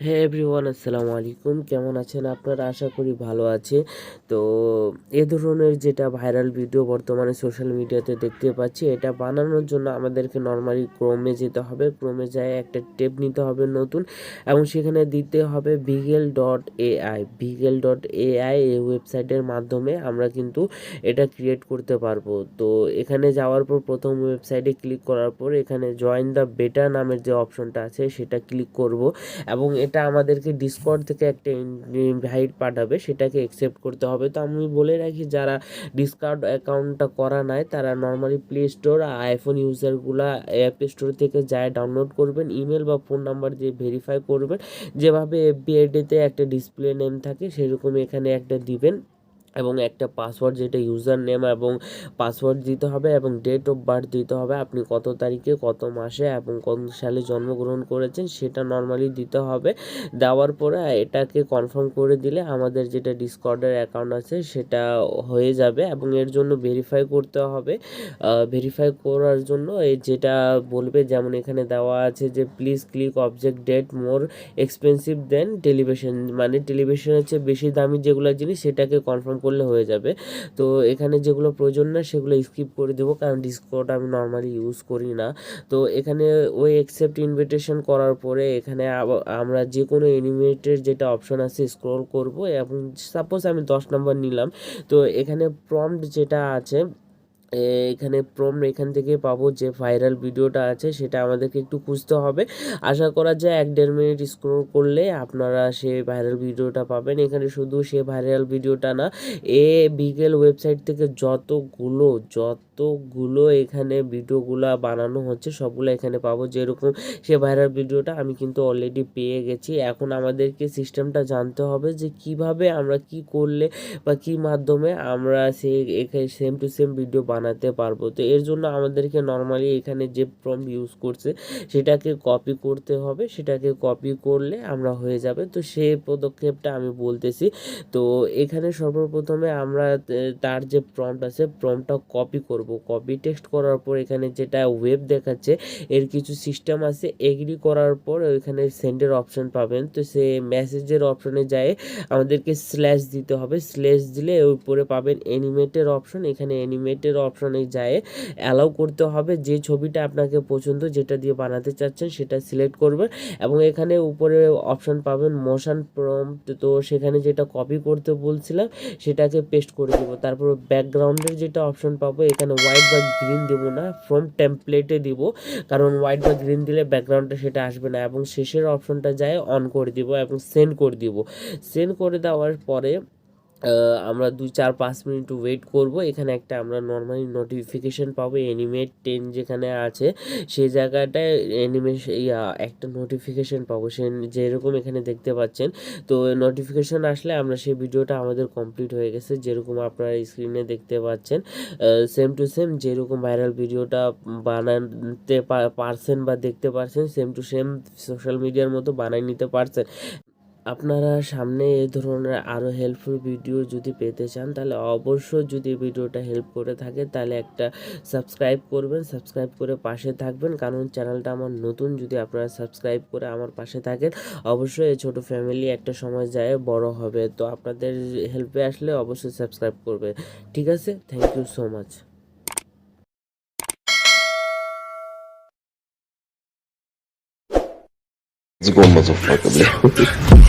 হ্যাঁ এভরিওয়ান, আসসালামু আলাইকুম। কেমন আছেন আপনারা? আশা করি ভালো আছে। তো এ ধরনের যেটা ভাইরাল ভিডিও বর্তমানে সোশ্যাল মিডিয়াতে দেখতে পাচ্ছি, এটা বানানোর জন্য আমাদেরকে নর্মালি ক্রোমে যেতে হবে। ক্রোমে যায় একটা টেপ নিতে হবে নতুন এবং সেখানে দিতে হবে Viggle dot AI. Viggle dot AI এই ওয়েবসাইটের মাধ্যমে আমরা কিন্তু এটা ক্রিয়েট করতে পারব। তো এখানে যাওয়ার পর প্রথম ওয়েবসাইটে ক্লিক করার পর এখানে জয়েন দ্য বেটা নামের যে অপশনটা আছে সেটা ক্লিক করব এবং এটা আমাদেরকে ডিসকর্ড থেকে একটা ইনভাইট পাঠাবে, সেটাকে অ্যাকসেপ্ট করতে হবে। তো আমি বলে রাখি, যারা ডিসকাউন্ট অ্যাকাউন্টটা করা নাই, তারা নর্মালি প্লে স্টোর আইফোন ইউজারগুলো অ্যাপ স্টোর থেকে যায় ডাউনলোড করবেন। ইমেল বা ফোন নাম্বার দিয়ে ভেরিফাই করবেন। যেভাবে এফবিআইডিতে একটা ডিসপ্লে নেম থাকে, সেরকমই এখানে একটা দিবেন। এবং একটা পাসওয়ার্ড যেটা ইউজার নেম এবং পাসওয়ার্ড দিতে হবে এবং ডেট অফ বার্থ দিতে হবে। আপনি কত তারিখে, কত মাসে এবং কোন সালে জন্মগ্রহণ করেছেন সেটা নর্মালি দিতে হবে। দেওয়ার পরে এটাকে কনফার্ম করে দিলে আমাদের যেটা ডিসকর্ডের অ্যাকাউন্ট আছে সেটা হয়ে যাবে এবং এর জন্য ভেরিফাই করতে হবে। ভেরিফাই করার জন্য এই যেটা বলবে যেমন এখানে দেওয়া আছে যে please click object that more expensive than television মানে টেলিভিশনের চেয়ে বেশি দামি যেগুলো জিনিস সেটাকে কনফার্ম করলে হয়ে যাবে। তো এখানে যেগুলো প্রয়োজন না, সেগুলো স্কিপ করে দেবো, কারণ ডিসকোড আমি নর্মালি ইউজ করি না। তো এখানে ওই অ্যাকসেপ্ট ইনভিটেশন করার পরে এখানে আমরা যে কোনো এনিমেটের যেটা অপশন আছে স্ক্রল করব এবং সাপোজ আমি দশ নম্বর নিলাম, তো এখানে প্রম্পট যেটা আছে এখানে প্রম এখান থেকে পাবো যে ভাইরাল ভিডিওটা আছে, সেটা আমাদেরকে একটু খুঁজতে হবে। আশা করা যায় এক দেড় মিনিট স্ক্রোল করলে আপনারা সে ভাইরাল ভিডিওটা পাবেন। এখানে শুধু সে ভাইরাল ভিডিওটা না, এ বিগেল ওয়েবসাইট থেকে যতগুলো যতগুলো এখানে ভিডিওগুলা বানানো হচ্ছে, সবগুলো এখানে পাবো। যেরকম সে ভাইরাল ভিডিওটা আমি কিন্তু অলরেডি পেয়ে গেছি। এখন আমাদেরকে সিস্টেমটা জানতে হবে যে কীভাবে আমরা কি করলে বা কি মাধ্যমে আমরা সেই এখানে সেম টু সেম ভিডিও বানাতে পারব। তো এর জন্য আমাদেরকে নর্মালি এখানে যে প্রম ইউজ করছে, সেটাকে কপি করতে হবে। সেটাকে কপি করলে আমরা হয়ে যাবে। তো সেই পদক্ষেপটা আমি বলতেছি। তো এখানে সর্বপ্রথমে আমরা তার যে প্রম্পট আছে প্রম্পটটা কপি করব। কপি টেক্সট করার পর এখানে যেটা ওয়েব দেখাচ্ছে, এর কিছু সিস্টেম আছে। এগ্রি করার পর ওইখানে সেন্ডের অপশন পাবেন। তো সে মেসেজের অপশনে যায়, আমাদেরকে স্ল্যাশ দিতে হবে। স্ল্যাশ দিলে উপরে পাবেন অ্যানিমেটের অপশন এখানে অ্যানিমেটের অপশনে যায়। অ্যালাউ করতে হবে যে ছবিটা আপনাকে পছন্দ, যেটা দিয়ে বানাতে চাচ্ছেন সেটা সিলেক্ট করবেন এবং এখানে উপরে অপশন পাবেন মোশন প্রম্পট তো সেখানে যেটা কপি করতে বলছিলাম, সেটাকে পেস্ট করে দেবো। তারপর ব্যাকগ্রাউন্ডের যেটা অপশন পাবো, এখানে হোয়াইট বা গ্রিন দেবো না ফ্রম টেমপ্লেটে দিব। কারণ হোয়াইট বা গ্রিন দিলে ব্যাকগ্রাউন্ডটা সেটা আসবে না এবং শেষের অপশনটা যায় অন করে দিব এবং সেন্ড করে দিব। সেন্ড করে দেওয়ার পরে আমরা দুই, চার, পাঁচ মিনিট ওয়েট করব। এখানে একটা আমরা নর্মালি নোটিফিকেশন পাবো অ্যানিমেট টেন যেখানে আছে, সেই জায়গাটায় অ্যানিমেশন ইয়া, একটা নোটিফিকেশন পাবো। সে যেরকম এখানে দেখতে পাচ্ছেন। তো নোটিফিকেশন আসলে আমরা সেই ভিডিওটা আমাদের কমপ্লিট হয়ে গেছে, যেরকম আপনারা স্ক্রিনে দেখতে পাচ্ছেন। সেম টু সেম যেরকম ভাইরাল ভিডিওটা বানাতে পারছেন বা দেখতে পারছেন সেম টু সেম সোশ্যাল মিডিয়ার মতো বানাই নিতে পারছেন। আপনারা সামনে এ ধরনের আরও হেল্পফুল ভিডিও যদি পেতে চান তাহলে অবশ্যই যদি ভিডিওটা হেল্প করে থাকে তাহলে একটা সাবস্ক্রাইব করবেন সাবস্ক্রাইব করে পাশে থাকবেন। কারণ চ্যানেলটা আমার নতুন যদি আপনারা সাবস্ক্রাইব করে আমার পাশে থাকেন অবশ্যই ছোটো ফ্যামিলি একটা সময় যায় বড় হবে। তো আপনাদের হেল্পে আসলে অবশ্যই সাবস্ক্রাইব করবে ঠিক আছে? Thank you so much It's going motherfucker,